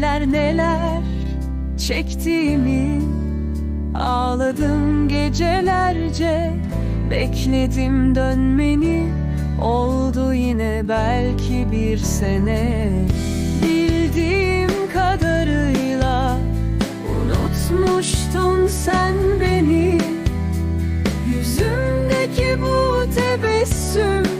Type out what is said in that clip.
neler neler çektiğimi Ağladım gecelerce. Bekledim dönmeni Oldu yine belki bir sene. Bildiğim kadarıyla Unutmuştun sen beni. Yüzümdeki bu tebessüm